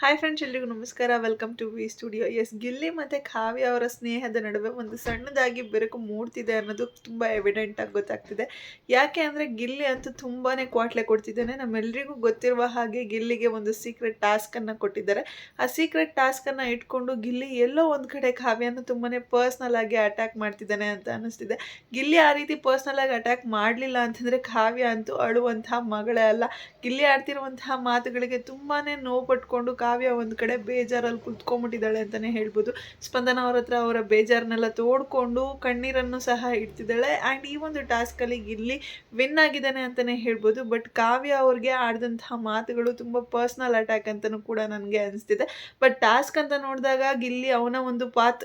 Hi friends ಎಲ್ರಿಗೂ ನಮಸ್ಕಾರ. Welcome to V studio S Gilli ಮತ್ತು ಕಾವ್ಯ ಅವರ ಸ್ನೇಹದ ನಡುವೆ ಒಂದು ಸಣ್ಣದಾಗಿ ಬೆರಕು ಮೂಡ್ತಿದೆ ಅನ್ನೋದು ತುಂಬ ಎವಿಡೆಂಟ್ ಆಗಿ ಗೊತ್ತಾಗ್ತಿದೆ. ಯಾಕೆ ಅಂದರೆ ಗಿಲ್ಲಿ ಅಂತೂ ತುಂಬಾ ಕ್ವಾಟ್ಲೆ ಕೊಡ್ತಿದ್ದಾನೆ. ನಮ್ಮೆಲ್ಲರಿಗೂ ಗೊತ್ತಿರುವ ಹಾಗೆ ಗಿಲ್ಲಿಗೆ ಒಂದು ಸೀಕ್ರೆಟ್ ಟಾಸ್ಕನ್ನು ಕೊಟ್ಟಿದ್ದಾರೆ. ಆ ಸೀಕ್ರೆಟ್ ಟಾಸ್ಕನ್ನು ಇಟ್ಕೊಂಡು ಗಿಲ್ಲಿ ಎಲ್ಲೋ ಒಂದು ಕಡೆ ಕಾವ್ಯನ ತುಂಬಾ ಪರ್ಸ್ನಲ್ ಆಗಿ ಅಟ್ಯಾಕ್ ಮಾಡ್ತಿದ್ದಾನೆ ಅಂತ ಅನ್ನಿಸ್ತಿದೆ. ಗಿಲ್ಲಿ ಆ ರೀತಿ ಪರ್ಸ್ನಲ್ ಆಗಿ ಅಟ್ಯಾಕ್ ಮಾಡಲಿಲ್ಲ ಅಂತಂದರೆ ಕಾವ್ಯ ಅಂತೂ ಅಳುವಂತಹ ಮಗಳೇ ಅಲ್ಲ. ಗಿಲ್ಲಿ ಆಡ್ತಿರುವಂತಹ ಮಾತುಗಳಿಗೆ ತುಂಬಾ ನೋವು ಪಟ್ಕೊಂಡು ಕಾವ್ಯ ಒಂದು ಕಡೆ ಬೇಜಾರಲ್ಲಿ ಕುತ್ಕೊಂಡ್ಬಿಟ್ಟಿದ್ದಾಳೆ ಅಂತಲೇ ಹೇಳ್ಬೋದು. ಸ್ಪಂದನ ಅವ್ರ ಹತ್ರ ಅವರ ಬೇಜಾರನ್ನೆಲ್ಲ ತೋಡ್ಕೊಂಡು ಕಣ್ಣೀರನ್ನು ಸಹ ಇಡ್ತಿದ್ದಾಳೆ. ಆ್ಯಂಡ್ ಈ ಒಂದು ಟಾಸ್ಕಲ್ಲಿ ಇಲ್ಲಿ ವಿನ್ ಆಗಿದ್ದಾನೆ ಅಂತಲೇ ಹೇಳ್ಬೋದು. ಬಟ್ ಕಾವ್ಯ ಅವ್ರಿಗೆ ಆಡಿದಂತಹ ಮಾತುಗಳು ತುಂಬ ಪರ್ಸ್ನಲ್ ಅಟ್ಯಾಕ್ ಅಂತಲೂ ಕೂಡ ನನಗೆ ಅನಿಸ್ತಿದೆ. ಬಟ್ ಟಾಸ್ಕ್ ಅಂತ ನೋಡಿದಾಗ ಗಿಲ್ಲಿ ಅವನ ಒಂದು ಪಾತ್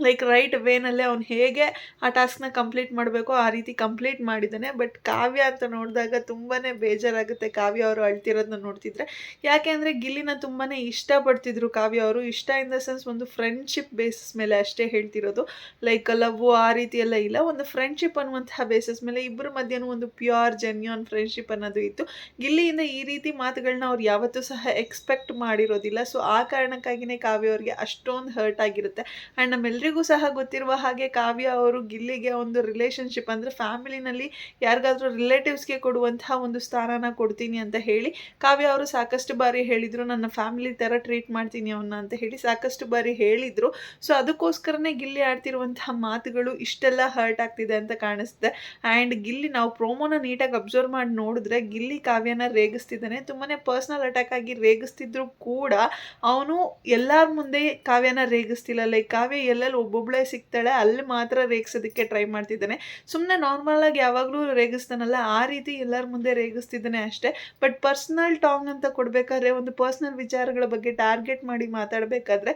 ಲೈಕ್ ರೈಟ್ ವೇನಲ್ಲೇ ಅವ್ನು ಹೇಗೆ ಆ ಟಾಸ್ಕ್ನ ಕಂಪ್ಲೀಟ್ ಮಾಡಬೇಕೋ ಆ ರೀತಿ ಕಂಪ್ಲೀಟ್ ಮಾಡಿದ್ದಾನೆ. ಬಟ್ ಕಾವ್ಯ ಅಂತ ನೋಡಿದಾಗ ತುಂಬಾ ಬೇಜಾರಾಗುತ್ತೆ. ಕಾವ್ಯ ಅವರು ಅಳ್ತಿರೋದನ್ನ ನೋಡ್ತಿದ್ರೆ. ಯಾಕೆ ಅಂದರೆ ಗಿಲ್ಲಿನ ತುಂಬಾ ಇಷ್ಟಪಡ್ತಿದ್ರು ಕಾವ್ಯ ಅವರು. ಇಷ್ಟ ಇನ್ ದ ಸೆನ್ಸ್ ಒಂದು ಫ್ರೆಂಡ್ಶಿಪ್ ಬೇಸಿಸ್ ಮೇಲೆ ಅಷ್ಟೇ ಹೇಳ್ತಿರೋದು. ಲೈಕ್ ಲವ್ ಆ ರೀತಿ ಎಲ್ಲ ಇಲ್ಲ. ಒಂದು ಫ್ರೆಂಡ್ಶಿಪ್ ಅನ್ನುವಂತಹ ಬೇಸಿಸ್ ಮೇಲೆ ಇಬ್ಬರ ಮಧ್ಯನೂ ಒಂದು ಪ್ಯೂರ್ ಜೆನ್ಯೂನ್ ಫ್ರೆಂಡ್ಶಿಪ್ ಅನ್ನೋದು ಇತ್ತು. ಗಿಲ್ಲಿಯಿಂದ ಈ ರೀತಿ ಮಾತುಗಳನ್ನ ಅವ್ರು ಯಾವತ್ತೂ ಸಹ ಎಕ್ಸ್ಪೆಕ್ಟ್ ಮಾಡಿರೋದಿಲ್ಲ. ಸೊ ಆ ಕಾರಣಕ್ಕಾಗಿಯೇ ಕಾವ್ಯ ಅವರಿಗೆ ಅಷ್ಟೊಂದು ಹರ್ಟ್ ಆಗಿರುತ್ತೆ. ಆ್ಯಂಡ್ ನಮ್ಮೆಲ್ಲರಿಗೂ ಎಲ್ರಿಗೂ ಸಹ ಗೊತ್ತಿರುವ ಹಾಗೆ ಕಾವ್ಯ ಅವರು ಗಿಲ್ಲಿಗೆ ಒಂದು ರಿಲೇಶನ್ಶಿಪ್ ಅಂದರೆ ಫ್ಯಾಮಿಲಿನಲ್ಲಿ ಯಾರಿಗಾದರೂ ರಿಲೇಟಿವ್ಸ್ಗೆ ಕೊಡುವಂತಹ ಒಂದು ಸ್ಥಾನನ ಕೊಡ್ತೀನಿ ಅಂತ ಹೇಳಿ ಕಾವ್ಯ ಅವರು ಸಾಕಷ್ಟು ಬಾರಿ ಹೇಳಿದರು, ನನ್ನ ಫ್ಯಾಮಿಲಿ ಥರ ಟ್ರೀಟ್ ಮಾಡ್ತೀನಿ ಅವನ್ನ ಅಂತ ಹೇಳಿ ಸಾಕಷ್ಟು ಬಾರಿ ಹೇಳಿದರು. ಸೊ ಅದಕ್ಕೋಸ್ಕರನೇ ಗಿಲ್ಲಿ ಆಡ್ತಿರುವಂತಹ ಮಾತುಗಳು ಇಷ್ಟೆಲ್ಲ ಹರ್ಟ್ ಆಗ್ತಿದೆ ಅಂತ ಕಾಣಿಸ್ತಿದೆ. ಆ್ಯಂಡ್ ಗಿಲ್ಲಿ ನಾವು ಪ್ರೋಮೋನ ನೀಟಾಗಿ ಅಬ್ಸರ್ವ್ ಮಾಡಿ ನೋಡಿದ್ರೆ ಗಿಲ್ಲಿ ಕಾವ್ಯನ ರೇಗಿಸ್ತಿದ್ದಾನೆ. ತುಂಬಾ ಪರ್ಸ್ನಲ್ ಅಟ್ಯಾಕ್ ಆಗಿ ರೇಗಿಸ್ತಿದ್ರು ಕೂಡ ಅವನು ಎಲ್ಲರ ಮುಂದೆ ಕಾವ್ಯನ ರೇಗಿಸ್ತಿಲ್ಲ. ಲೈಕ್ ಕಾವ್ಯ ಎಲ್ಲೆಲ್ಲಿ ಒಬ್ಬೊಬ್ಬಳೇ ಸಿಗ್ತಾಳೆ, ಅಲ್ಲಿ ಮಾತ್ರ ರೇಗಿಸೋದಕ್ಕೆ ಟ್ರೈ ಮಾಡ್ತಿದ್ದಾನೆ. ಸುಮ್ಮನೆ ನಾರ್ಮಲಾಗಿ ಯಾವಾಗಲೂ ರೇಗಿಸ್ತಾನಲ್ಲ, ಆ ರೀತಿ ಎಲ್ಲರ ಮುಂದೆ ರೇಗಿಸ್ತಿದ್ದಾನೆ ಅಷ್ಟೇ. ಬಟ್ ಪರ್ಸ್ನಲ್ ಟಾಂಗ್ ಅಂತ ಕೊಡಬೇಕಾದ್ರೆ, ಒಂದು ಪರ್ಸ್ನಲ್ ವಿಚಾರಗಳ ಬಗ್ಗೆ ಟಾರ್ಗೆಟ್ ಮಾಡಿ ಮಾತಾಡಬೇಕಾದ್ರೆ,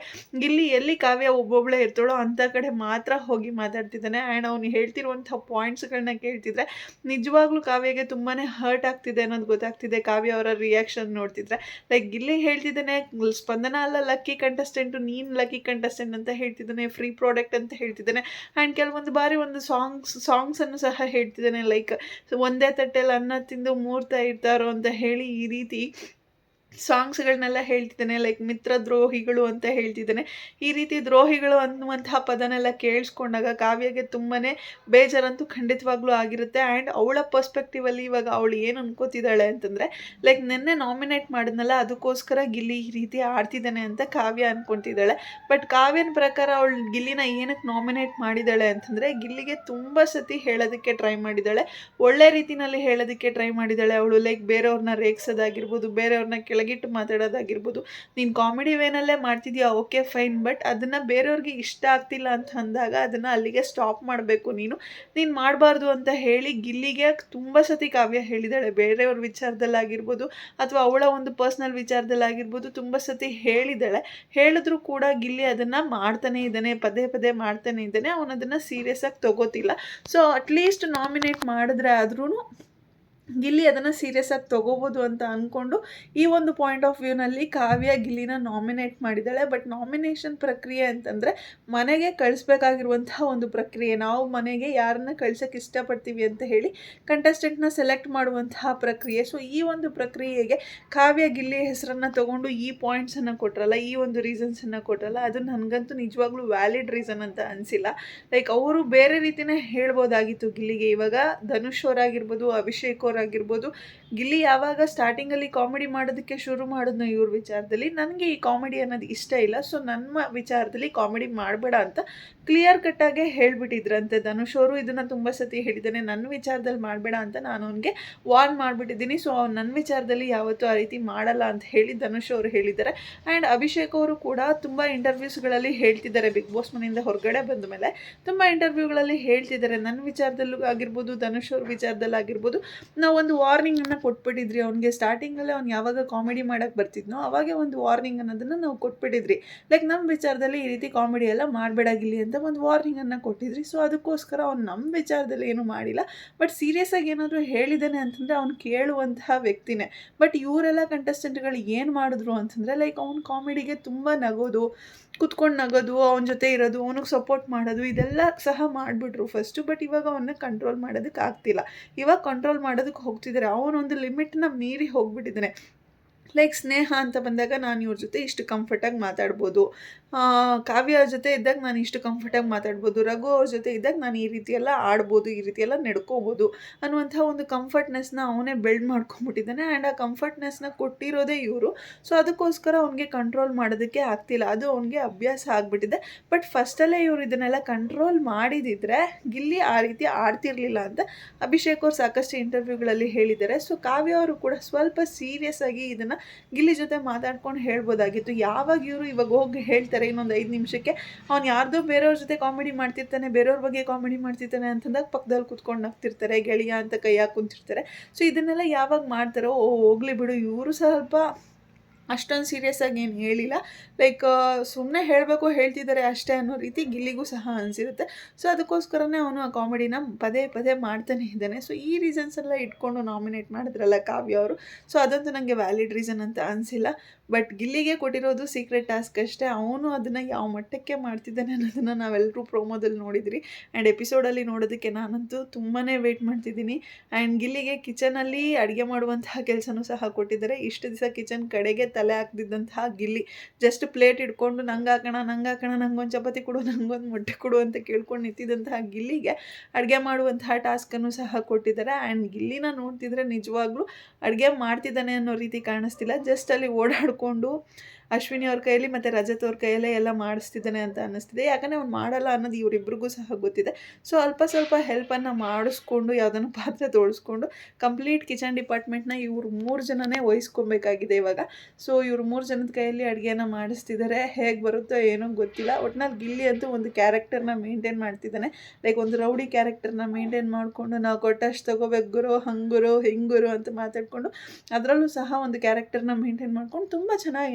ಇಲ್ಲಿ ಎಲ್ಲಿ ಕಾವ್ಯ ಒಬ್ಬೊಬ್ಬಳೇ ಇರ್ತಾಳೋ ಅಂಥ ಕಡೆ ಮಾತ್ರ ಹೋಗಿ ಮಾತಾಡ್ತಿದ್ದಾನೆ. ಆ್ಯಂಡ್ ಅವನು ಹೇಳ್ತಿರುವಂಥ ಪಾಯಿಂಟ್ಸ್ಗಳನ್ನ ಕೇಳ್ತಿದ್ರೆ, ನಿಜವಾಗ್ಲೂ ಕಾವ್ಯಗೆ ತುಂಬಾ ಹರ್ಟ್ ಆಗ್ತಿದೆ ಅನ್ನೋದು ಗೊತ್ತಾಗ್ತಿದೆ. ಕಾವ್ಯ ಅವರ ರಿಯಾಕ್ಷನ್ ನೋಡ್ತಿದ್ರೆ. ಲೈಕ್ ಇಲ್ಲಿ ಹೇಳ್ತಿದ್ದಾನೆ, ಸ್ಪಂದನ ಅಲ್ಲ ಲಕ್ಕಿ ಕಂಟೆಸ್ಟೆಂಟು ನೀನು ಲಕ್ಕಿ ಕಂಟೆಸ್ಟೆಂಟ್ ಅಂತ ಹೇಳ್ತಿದ್ದಾನೆ. ಫ್ರೀ ಪ್ರಾಡಕ್ಟ್ ಅಂತ ಹೇಳ್ತಿದ್ದಾನೆ. ಆ್ಯಂಡ್ ಕೆಲವೊಂದು ಬಾರಿ ಒಂದು ಸಾಂಗ್ಸ್ ಸಾಂಗ್ಸನ್ನು ಸಹ ಹೇಳ್ತಿದ್ದಾನೆ ಲೈಕ್ ಒಂದೇ ತಟ್ಟೆಯಲ್ಲಿ ಅನ್ನ ತಿಂದು ಮೂರ್ತಾ ಇರ್ತಾರೋ ಅಂತ ಹೇಳಿ ಈ ರೀತಿ ಸಾಂಗ್ಸ್ಗಳನ್ನೆಲ್ಲ ಹೇಳ್ತಿದ್ದಾನೆ ಲೈಕ್ ಮಿತ್ರ ದ್ರೋಹಿಗಳು ಅಂತ ಹೇಳ್ತಿದ್ದಾನೆ. ಈ ರೀತಿ ದ್ರೋಹಿಗಳು ಅನ್ನುವಂತಹ ಪದನೆಲ್ಲ ಕೇಳಿಸ್ಕೊಂಡಾಗ ಕಾವ್ಯಗೆ ತುಂಬಾ ಬೇಜಾರಂತೂ ಖಂಡಿತವಾಗ್ಲೂ ಆಗಿರುತ್ತೆ. ಆ್ಯಂಡ್ ಅವಳ ಪರ್ಸ್ಪೆಕ್ಟಿವಲ್ಲಿ ಇವಾಗ ಅವಳು ಏನು ಅನ್ಕೋತಿದ್ದಾಳೆ ಅಂತಂದರೆ ಲೈಕ್ ನಿನ್ನೆ ನಾಮಿನೇಟ್ ಮಾಡಿದ್ನಲ್ಲ, ಅದಕ್ಕೋಸ್ಕರ ಗಿಲ್ಲಿ ಈ ರೀತಿ ಆಡ್ತಿದ್ದಾನೆ ಅಂತ ಕಾವ್ಯ ಅನ್ಕೊತಿದ್ದಾಳೆ. ಬಟ್ ಕಾವ್ಯನ ಪ್ರಕಾರ ಅವಳು ಗಿಲ್ಲಿನ ಏನಕ್ಕೆ ನಾಮಿನೇಟ್ ಮಾಡಿದ್ದಾಳೆ ಅಂತಂದರೆ, ಗಿಲ್ಲಿಗೆ ತುಂಬ ಸತಿ ಹೇಳೋದಕ್ಕೆ ಟ್ರೈ ಮಾಡಿದ್ದಾಳೆ. ಒಳ್ಳೆ ರೀತಿನಲ್ಲಿ ಹೇಳೋದಕ್ಕೆ ಟ್ರೈ ಮಾಡಿದ್ದಾಳೆ ಅವಳು. ಲೈಕ್ ಬೇರೆಯವ್ರನ್ನ ರೇಗಿಸೋದಾಗಿರ್ಬೋದು, ಬೇರೆಯವ್ರನ್ನ ಕೆಳ ಕೆಳಗಿಟ್ಟು ಮಾತಾಡೋದಾಗಿರ್ಬೋದು, ನೀನು ಕಾಮಿಡಿ ವೇನಲ್ಲೇ ಮಾಡ್ತಿದ್ಯಾ? ಓಕೆ ಫೈನ್ ಬಟ್ ಅದನ್ನು ಬೇರೆಯವ್ರಿಗೆ ಇಷ್ಟ ಆಗ್ತಿಲ್ಲ ಅಂತ ಅಂದಾಗ ಅದನ್ನು ಅಲ್ಲಿಗೆ ಸ್ಟಾಪ್ ಮಾಡಬೇಕು ನೀನು. ನೀನು ಮಾಡಬಾರ್ದು ಅಂತ ಹೇಳಿ ಗಿಲ್ಲಿಗೆ ತುಂಬ ಸತಿ ಕಾವ್ಯ ಹೇಳಿದಾಳೆ ಬೇರೆಯವ್ರ ವಿಚಾರದಲ್ಲಾಗಿರ್ಬೋದು ಅಥವಾ ಅವಳ ಒಂದು ಪರ್ಸ್ನಲ್ ವಿಚಾರದಲ್ಲಾಗಿರ್ಬೋದು ತುಂಬ ಸತಿ ಹೇಳಿದಾಳೆ ಹೇಳಿದ್ರು ಕೂಡ ಗಿಲ್ಲಿ ಅದನ್ನು ಮಾಡ್ತಾನೆ ಇದ್ದಾನೆ, ಪದೇ ಪದೇ ಮಾಡ್ತಾನೆ ಇದ್ದಾನೆ. ಅವನದನ್ನು ಸೀರಿಯಸ್ ಆಗಿ ತಗೋತಿಲ್ಲ. ಸೊ ಅಟ್ಲೀಸ್ಟ್ ನಾಮಿನೇಟ್ ಮಾಡಿದ್ರೆ ಆದ್ರೂ ಗಿಲ್ಲಿ ಅದನ್ನು ಸೀರಿಯಸ್ ಆಗಿ ತೊಗೋಬೋದು ಅಂತ ಅಂದ್ಕೊಂಡು ಈ ಒಂದು ಪಾಯಿಂಟ್ ಆಫ್ ವ್ಯೂನಲ್ಲಿ ಕಾವ್ಯ ಗಿಲ್ಲಿನ ನಾಮಿನೇಟ್ ಮಾಡಿದ್ದಾಳೆ. ಬಟ್ ನಾಮಿನೇಷನ್ ಪ್ರಕ್ರಿಯೆ ಅಂತಂದರೆ ಮನೆಗೆ ಕಳಿಸ್ಬೇಕಾಗಿರುವಂತಹ ಒಂದು ಪ್ರಕ್ರಿಯೆ. ನಾವು ಮನೆಗೆ ಯಾರನ್ನ ಕಳ್ಸೋಕ್ಕೆ ಇಷ್ಟಪಡ್ತೀವಿ ಅಂತ ಹೇಳಿ ಕಂಟೆಸ್ಟೆಂಟ್ನ ಸೆಲೆಕ್ಟ್ ಮಾಡುವಂತಹ ಪ್ರಕ್ರಿಯೆ. ಸೊ ಈ ಒಂದು ಪ್ರಕ್ರಿಯೆಗೆ ಕಾವ್ಯ ಗಿಲ್ಲಿ ಹೆಸರನ್ನು ತೊಗೊಂಡು ಈ ಪಾಯಿಂಟ್ಸನ್ನು ಕೊಟ್ರಲ್ಲ, ಈ ಒಂದು ರೀಸನ್ಸನ್ನು ಕೊಟ್ರಲ್ಲ, ಅದು ನನಗಂತೂ ನಿಜವಾಗ್ಲೂ ವ್ಯಾಲಿಡ್ ರೀಸನ್ ಅಂತ ಅನಿಸಿಲ್ಲ. ಲೈಕ್ ಅವರು ಬೇರೆ ರೀತಿಯೇ ಹೇಳ್ಬೋದಾಗಿತ್ತು ಗಿಲ್ಲಿಗೆ. ಇವಾಗ ಧನುಷ್ ಅವರಾಗಿರ್ಬೋದು, ಅಭಿಷೇಕ್ ಆಗಿರ್ಬೋದು. ಗಿಲ್ಲಿ ಯಾವಾಗ ಸ್ಟಾರ್ಟಿಂಗಲ್ಲಿ ಕಾಮಿಡಿ ಮಾಡೋದಕ್ಕೆ ಶುರು ಮಾಡಿದ್ನೋ ಇವ್ರ ವಿಚಾರದಲ್ಲಿ. ನನಗೆ ಈ ಕಾಮಿಡಿ ಅನ್ನೋದು ಇಷ್ಟ ಇಲ್ಲ ಸೊ ನನ್ನ ವಿಚಾರದಲ್ಲಿ ಕಾಮಿಡಿ ಮಾಡಬೇಡ ಅಂತ ಕ್ಲಿಯರ್ ಕಟ್ಟಾಗೆ ಹೇಳಿಬಿಟ್ಟಿದ್ರಂತೆ ಧನುಷ್ ಅವರು. ಇದನ್ನು ತುಂಬ ಸತಿ ಹೇಳಿದ್ದಾನೆ, ನನ್ನ ವಿಚಾರದಲ್ಲಿ ಮಾಡಬೇಡ ಅಂತ ನಾನು ಅವನಿಗೆ ವಾರ್ನ್ ಮಾಡಿಬಿಟ್ಟಿದ್ದೀನಿ ಸೊ ಅವ್ನು ನನ್ನ ವಿಚಾರದಲ್ಲಿ ಯಾವತ್ತೂ ಆ ರೀತಿ ಮಾಡಲ್ಲ ಅಂತ ಹೇಳಿ ಧನುಷ್ ಅವರು ಹೇಳಿದ್ದಾರೆ. ಆ್ಯಂಡ್ ಅಭಿಷೇಕ್ ಅವರು ಕೂಡ ತುಂಬ ಇಂಟರ್ವ್ಯೂಸ್ಗಳಲ್ಲಿ ಹೇಳ್ತಿದ್ದಾರೆ ಬಿಗ್ ಬಾಸ್ ಮನೆಯಿಂದ ಹೊರಗಡೆ ಬಂದ ಮೇಲೆ. ತುಂಬ ಇಂಟರ್ವ್ಯೂಗಳಲ್ಲಿ ಹೇಳ್ತಿದ್ದಾರೆ, ನನ್ನ ವಿಚಾರದಲ್ಲೂ ಆಗಿರ್ಬೋದು, ಧನುಷ್ ಅವ್ರ ವಿಚಾರದಲ್ಲಿ ಆಗಿರ್ಬೋದು ನಾವು ಒಂದು ವಾರ್ನಿಂಗನ್ನು ಕೊಟ್ಬಿಟ್ಟಿದ್ರಿ, ಅವ್ನಿಗೆ ಸ್ಟಾರ್ಟಿಂಗಲ್ಲೇ ಅವ್ನು ಯಾವಾಗ ಕಾಮಿಡಿ ಮಾಡೋಕ್ಕೆ ಬರ್ತಿದ್ನೋ ಅವಾಗೆ ಒಂದು ವಾರ್ನಿಂಗ್ ಅನ್ನೋದನ್ನು ನಾವು ಕೊಟ್ಬಿಟ್ಟಿದ್ರಿ. ಲೈಕ್ ನಮ್ಮ ವಿಚಾರದಲ್ಲಿ ಈ ರೀತಿ ಕಾಮಿಡಿ ಎಲ್ಲ ಮಾಡಬೇಡಾಗಿಲ್ಲಿ ಅಂತ ಒಂದು ವಾರ್ನಿಂಗನ್ನು ಕೊಟ್ಟಿದ್ರಿ. ಸೊ ಅದಕ್ಕೋಸ್ಕರ ಅವ್ನು ನಮ್ಮ ವಿಚಾರದಲ್ಲಿ ಏನೂ ಮಾಡಿಲ್ಲ. ಬಟ್ ಸೀರಿಯಸ್ ಆಗಿ ಏನಾದರೂ ಹೇಳಿದ್ದಾನೆ ಅಂತಂದರೆ ಅವ್ನು ಕೇಳುವಂತಹ ವ್ಯಕ್ತಿನೇ. ಬಟ್ ಇವರೆಲ್ಲ ಕಂಟೆಸ್ಟೆಂಟ್ಗಳು ಏನು ಮಾಡಿದ್ರು ಅಂತಂದರೆ ಲೈಕ್ ಅವ್ನು ಕಾಮಿಡಿಗೆ ತುಂಬ ನಗೋದು ಕುತ್ಕೊಂಡು ನಗೋದು, ಅವನ ಜೊತೆ ಇರೋದು, ಅವನಿಗೆ ಸಪೋರ್ಟ್ ಮಾಡೋದು, ಇದೆಲ್ಲ ಸಹ ಮಾಡಿಬಿಟ್ರು ಫಸ್ಟು ಬಟ್ ಇವಾಗ ಅವನ್ನ ಕಂಟ್ರೋಲ್ ಮಾಡೋದಕ್ಕೆ ಆಗ್ತಿಲ್ಲ ಇವಾಗ ಕಂಟ್ರೋಲ್ ಮಾಡೋದಕ್ಕೆ ಹೋಗ್ತಿದ್ದಾರೆ ಅವನೊಂದು ಲಿಮಿಟ್ನ ಮೀರಿ ಹೋಗ್ಬಿಟ್ಟಿದ್ದಾನೆ ಲೈಕ್ ಸ್ನೇಹ ಅಂತ ಬಂದಾಗ ನಾನು ಇವ್ರ ಜೊತೆ ಇಷ್ಟು ಕಂಫರ್ಟಾಗಿ ಮಾತಾಡ್ಬೋದು. ಕಾವ್ಯ ಅವ್ರ ಜೊತೆ ಇದ್ದಾಗ ನಾನು ಇಷ್ಟು ಕಂಫರ್ಟಾಗಿ ಮಾತಾಡ್ಬೋದು. ರಘು ಅವ್ರ ಜೊತೆ ಇದ್ದಾಗ ನಾನು ಈ ರೀತಿಯೆಲ್ಲ ಆಡ್ಬೋದು, ಈ ರೀತಿಯೆಲ್ಲ ನಡ್ಕೋಬೋದು ಅನ್ನುವಂಥ ಒಂದು ಕಂಫರ್ಟ್ನೆಸ್ನ ಅವನೇ ಬಿಲ್ಡ್ ಮಾಡ್ಕೊಂಬಿಟ್ಟಿದ್ದಾನೆ. ಆ್ಯಂಡ್ ಆ ಕಂಫರ್ಟ್ನೆಸ್ನ ಕೊಟ್ಟಿರೋದೇ ಇವರು. ಸೊ ಅದಕ್ಕೋಸ್ಕರ ಅವನಿಗೆ ಕಂಟ್ರೋಲ್ ಮಾಡೋದಕ್ಕೆ ಆಗ್ತಿಲ್ಲ. ಅದು ಅವನಿಗೆ ಅಭ್ಯಾಸ ಆಗಿಬಿಟ್ಟಿದೆ. ಬಟ್ ಫಸ್ಟಲ್ಲೇ ಇವರು ಇದನ್ನೆಲ್ಲ ಕಂಟ್ರೋಲ್ ಮಾಡಿದಿದ್ರೆ ಗಿಲ್ಲಿ ಆ ರೀತಿ ಆಡ್ತಿರ್ಲಿಲ್ಲ ಅಂತ ಅಭಿಷೇಕ್ ಅವ್ರು ಸಾಕಷ್ಟು ಇಂಟರ್ವ್ಯೂಗಳಲ್ಲಿ ಹೇಳಿದ್ದಾರೆ. ಸೊ ಕಾವ್ಯ ಅವರು ಕೂಡ ಸ್ವಲ್ಪ ಸೀರಿಯಸ್ ಆಗಿ ಇದನ್ನು ಗಿಲ್ಲಿ ಜೊತೆ ಮಾತಾಡ್ಕೊಂಡು ಹೇಳ್ಬೋದಾಗಿತ್ತು. ಯಾವಾಗ ಇವರು ಇವಾಗ ಹೋಗಿ ಹೇಳ್ತಾರೆ ಇನ್ನೊಂದು ಐದು ನಿಮಿಷಕ್ಕೆ, ಅವ್ನು ಯಾರ್ದೋ ಬೇರೆಯವ್ರ ಜೊತೆ ಕಾಮಿಡಿ ಮಾಡ್ತಿರ್ತಾನೆ, ಬೇರೆಯವ್ರ ಬಗ್ಗೆ ಕಾಮಿಡಿ ಮಾಡ್ತಿರ್ತಾನೆ ಅಂತಂದಾಗ ಪಕ್ಕದಲ್ಲಿ ಕುತ್ಕೊಂಡು ನಗ್ತಿರ್ತಾರೆ, ಗೆಳೆಯ ಅಂತ ಕೈ ಹಾಕಿ ಕುಂತಿರ್ತಾರೆ. ಸೊ ಇದನ್ನೆಲ್ಲ ಯಾವಾಗ ಮಾಡ್ತಾರೋ, ಓ, ಹೋಗ್ಲಿ ಬಿಡು, ಇವರು ಸ್ವಲ್ಪ ಅಷ್ಟೊಂದು ಸೀರಿಯಸ್ ಆಗಿ ಏನು ಹೇಳಿಲ್ಲ. ಲೈಕ್ ಸುಮ್ಮನೆ ಹೇಳಬೇಕು ಹೇಳ್ತಿದ್ದಾರೆ ಅಷ್ಟೇ ಅನ್ನೋ ರೀತಿ ಗಿಲ್ಲಿಗೂ ಸಹ ಅನಿಸಿರುತ್ತೆ. ಸೊ ಅದಕ್ಕೋಸ್ಕರನೇ ಅವನು ಆ ಕಾಮಿಡಿನ ಪದೇ ಪದೇ ಮಾಡ್ತಾನೆ ಇದ್ದಾನೆ. ಸೊ ಈ ರೀಸನ್ಸ್ ಎಲ್ಲ ಇಟ್ಕೊಂಡು ನಾಮಿನೇಟ್ ಮಾಡಿದ್ರಲ್ಲ ಕಾವ್ಯ ಅವರು. ಸೊ ಅದಂತೂ ನನಗೆ ವ್ಯಾಲಿಡ್ ರೀಸನ್ ಅಂತ ಅನಿಸಿಲ್ಲ. ಬಟ್ ಗಿಲ್ಲಿಗೆ ಕೊಟ್ಟಿರೋದು ಸೀಕ್ರೆಟ್ ಟಾಸ್ಕ್ ಅಷ್ಟೇ. ಅವನು ಅದನ್ನು ಯಾವ ಮಟ್ಟಕ್ಕೆ ಮಾಡ್ತಿದ್ದಾನೆ ಅನ್ನೋದನ್ನು ನಾವೆಲ್ಲರೂ ಪ್ರೋಮೋದಲ್ಲಿ ನೋಡಿದ್ರಿ ಆ್ಯಂಡ್ ಎಪಿಸೋಡಲ್ಲಿ ನೋಡೋದಕ್ಕೆ ನಾನಂತೂ ತುಂಬಾ ವೆಯ್ಟ್ ಮಾಡ್ತಿದ್ದೀನಿ. ಆ್ಯಂಡ್ ಗಿಲ್ಲಿಗೆ ಕಿಚನಲ್ಲಿ ಅಡುಗೆ ಮಾಡುವಂತಹ ಕೆಲಸನೂ ಸಹ ಕೊಟ್ಟಿದ್ದಾರೆ. ಇಷ್ಟು ದಿವಸ ಕಿಚನ್ ಕಡೆಗೆ ತಲೆ ಹಾಕ್ದಿದ್ದಂತಹ ಗಿಲ್ಲಿ. ಜಸ್ಟ್ ಪ್ಲೇಟ್ ಇಟ್ಕೊಂಡು ನಂಗೆ ಹಾಕೋಣ ನಂಗೆ ಹಾಕೋಣ ನಂಗೊಂದು ಚಪಾತಿ ಕೊಡು ನಂಗೊಂದು ಮೊಟ್ಟೆ ಕೊಡು ಅಂತ ಕೇಳ್ಕೊಂಡು ನಿಂತಿದ್ದಂತಹ ಗಿಲ್ಲಿಗೆ ಅಡುಗೆ ಮಾಡುವಂತಹ ಟಾಸ್ಕನ್ನು ಸಹ ಕೊಟ್ಟಿದ್ದಾರೆ. ಆ್ಯಂಡ್ ಗಿಲ್ಲಿನ ನೋಡ್ತಿದ್ರೆ ನಿಜವಾಗ್ಲೂ ಅಡುಗೆ ಮಾಡ್ತಿದ್ದಾನೆ ಅನ್ನೋ ರೀತಿ ಕಾಣಿಸ್ತಿಲ್ಲ. ಜಸ್ಟ್ ಅಲ್ಲಿ ಓಡಾಡಿಕೊಂಡು ಅಶ್ವಿನಿ ಅವ್ರ ಕೈಯಲ್ಲಿ ಮತ್ತು ರಜತ್ ಅವ್ರ ಕೈಯಲ್ಲೇ ಎಲ್ಲ ಮಾಡಿಸ್ತಿದ್ದಾನೆ ಅಂತ ಅನ್ನಿಸ್ತಿದೆ. ಯಾಕಂದರೆ ಅವ್ನು ಮಾಡಲ್ಲ ಅನ್ನೋದು ಇವರಿಬ್ಬರಿಗೂ ಸಹ ಗೊತ್ತಿದೆ. ಸೊ ಅಲ್ಪ ಸ್ವಲ್ಪ ಹೆಲ್ಪನ್ನು ಮಾಡಿಸ್ಕೊಂಡು ಯಾವುದನ್ನು ಪಾತ್ರೆ ತೊಳಸ್ಕೊಂಡು ಕಂಪ್ಲೀಟ್ ಕಿಚನ್ ಡಿಪಾರ್ಟ್ಮೆಂಟ್ನ ಇವ್ರು ಮೂರು ಜನನೇ ವಹಿಸ್ಕೊಬೇಕಾಗಿದೆ ಇವಾಗ. ಸೊ ಇವ್ರು ಮೂರು ಜನದ ಕೈಯಲ್ಲಿ ಅಡುಗೆನ ಮಾಡಿಸ್ತಿದ್ದಾರೆ ಹೇಗೆ ಬರುತ್ತೋ ಏನೋ ಗೊತ್ತಿಲ್ಲ. ಒಟ್ನಲ್ಲಿ ಗಿಲ್ಲಿ ಅಂತೂ ಒಂದು ಕ್ಯಾರೆಕ್ಟರ್ನ ಮೇಂಟೈನ್ ಮಾಡ್ತಿದ್ದಾನೆ. ಲೈಕ್ ಒಂದು ರೌಡಿ ಕ್ಯಾರೆಕ್ಟರ್ನ ಮೇಂಟೈನ್ ಮಾಡಿಕೊಂಡು, ನಾವು ಕೊಟ್ಟಷ್ಟು ತಗೋಬೇಕು ಗುರು, ಹಂಗುರು, ಹಿಂಗುರು ಅಂತ ಮಾತಾಡಿಕೊಂಡು, ಅದರಲ್ಲೂ ಸಹ ಒಂದು ಕ್ಯಾರೆಕ್ಟರ್ನ ಮೇಂಟೈನ್ ಮಾಡ್ಕೊಂಡು, ತುಂಬ ಚೆನ್ನಾಗಿ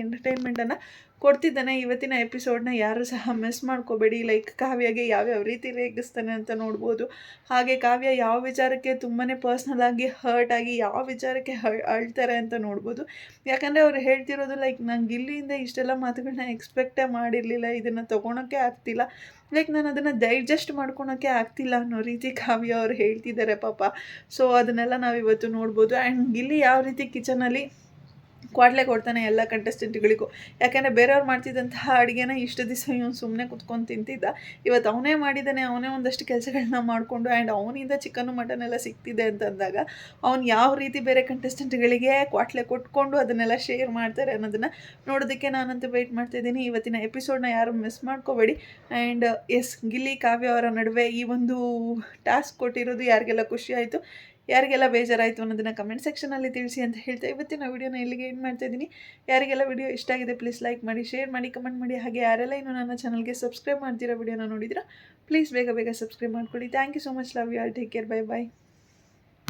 ಎಂಟರ್ಟೈನ್ಮೆಂಟನ್ನು ಕೊಡ್ತಿದ್ದಾನೆ. ಇವತ್ತಿನ ಎಪಿಸೋಡ್ನ ಯಾರು ಸಹ ಮಿಸ್ ಮಾಡ್ಕೋಬೇಡಿ. ಲೈಕ್ ಕಾವ್ಯಗೆ ಯಾವ್ಯಾವ ರೀತಿ ರೇಗಿಸ್ತಾನೆ ಅಂತ ನೋಡ್ಬೋದು. ಹಾಗೆ ಕಾವ್ಯ ಯಾವ ವಿಚಾರಕ್ಕೆ ತುಂಬಾ ಪರ್ಸ್ನಲ್ ಆಗಿ ಹರ್ಟ್ ಆಗಿ, ಯಾವ ವಿಚಾರಕ್ಕೆ ಅಳ್ತಾರೆ ಅಂತ ನೋಡ್ಬೋದು. ಯಾಕಂದರೆ ಅವ್ರು ಹೇಳ್ತಿರೋದು ಲೈಕ್ ನಂಗೆ ಇಲ್ಲಿಂದ ಇಷ್ಟೆಲ್ಲ ಮಾತುಗಳನ್ನ ಎಕ್ಸ್ಪೆಕ್ಟೇ ಮಾಡಿರಲಿಲ್ಲ. ಇದನ್ನು ತೊಗೊಳೋಕ್ಕೆ ಆಗ್ತಿಲ್ಲ. ಲೈಕ್ ನಾನು ಅದನ್ನು ಡೈಜೆಸ್ಟ್ ಮಾಡ್ಕೊಳೋಕ್ಕೆ ಆಗ್ತಿಲ್ಲ ಅನ್ನೋ ರೀತಿ ಕಾವ್ಯ ಅವ್ರು ಹೇಳ್ತಿದ್ದಾರೆ ಪಾಪ. ಸೊ ಅದನ್ನೆಲ್ಲ ನಾವು ಇವತ್ತು ನೋಡ್ಬೋದು. ಆ್ಯಂಡ್ ಇಲ್ಲಿ ಯಾವ ರೀತಿ ಕಿಚನಲ್ಲಿ ಕ್ವಾಟ್ಲೆ ಕೊಡ್ತಾನೆ ಎಲ್ಲ ಕಂಟೆಸ್ಟೆಂಟ್ಗಳಿಗೂ ಯಾಕೆಂದರೆ ಬೇರೆಯವ್ರು ಮಾಡ್ತಿದ್ದಂತಹ ಅಡುಗೆನ ಇಷ್ಟು ದಿವಸ ಇವನು ಸುಮ್ಮನೆ ಕುತ್ಕೊಂಡು ತಿಂತಿದ್ದ. ಇವತ್ತು ಅವನೇ ಮಾಡಿದ್ದಾನೆ ಅವನೇ ಒಂದಷ್ಟು ಕೆಲಸಗಳನ್ನ ಮಾಡಿಕೊಂಡು ಆ್ಯಂಡ್ ಅವನಿಂದ ಚಿಕನ್ನು ಮಟನ್ ಎಲ್ಲ ಸಿಗ್ತಿದೆ ಅಂತ ಅಂದಾಗ ಅವ್ನು ಯಾವ ರೀತಿ ಬೇರೆ ಕಂಟೆಸ್ಟೆಂಟ್ಗಳಿಗೆ ಕ್ವಾಟ್ಲೆ ಕೊಟ್ಕೊಂಡು ಅದನ್ನೆಲ್ಲ ಶೇರ್ ಮಾಡ್ತಾರೆ ಅನ್ನೋದನ್ನು ನೋಡೋದಕ್ಕೆ ನಾನಂತೂ ವೆಯ್ಟ್ ಮಾಡ್ತಾಯಿದ್ದೀನಿ ಇವತ್ತಿನ ಎಪಿಸೋಡ್ನ ಯಾರು ಮಿಸ್ ಮಾಡ್ಕೋಬೇಡಿ. ಆ್ಯಂಡ್ ಎಸ್ ಗಿಲ್ಲಿ, ಕಾವ್ಯ ಅವರ ನಡುವೆ ಈ ಒಂದು ಟಾಸ್ಕ್ ಕೊಟ್ಟಿರೋದು ಯಾರಿಗೆಲ್ಲ ಖುಷಿ ಆಯಿತು? ಯಾರಿಗೆಲ್ಲ ಬೇಜಾರಾಯಿತು ಅನ್ನೋದನ್ನು ಕಮೆಂಟ್ ಸೆಕ್ಷನಲ್ಲಿ ತಿಳಿಸಿ ಅಂತ ಹೇಳ್ತಾ ಇವತ್ತಿನ ವಿಡಿಯೋನ ಇಲ್ಲಿಗೆ ಏನು ಮಾಡ್ತಾ ಇದ್ದೀನಿ. ಯಾರಿಗೆಲ್ಲ ವಿಡಿಯೋ ಇಷ್ಟ ಆಗಿದೆ ಪ್ಲೀಸ್ ಲೈಕ್ ಮಾಡಿ ಶೇರ್ ಮಾಡಿ ಕಮೆಂಟ್ ಮಾಡಿ. ಹಾಗೆ ಯಾರೆಲ್ಲ ಇನ್ನೂ ನನ್ನ ಚಾನಲ್ಗೆ ಸಬ್ಸ್ಕ್ರೈಬ್ ಮಾಡ್ತೀರೋ ವಿಡಿಯೋನ ನೋಡಿದ್ರೆ ಪ್ಲೀಸ್ ಬೇಗ ಬೇಗ ಸಬ್ಸ್ಕ್ರೈಬ್ ಮಾಡ್ಕೊಳ್ಳಿ. Thank you so much love you all take care bye bye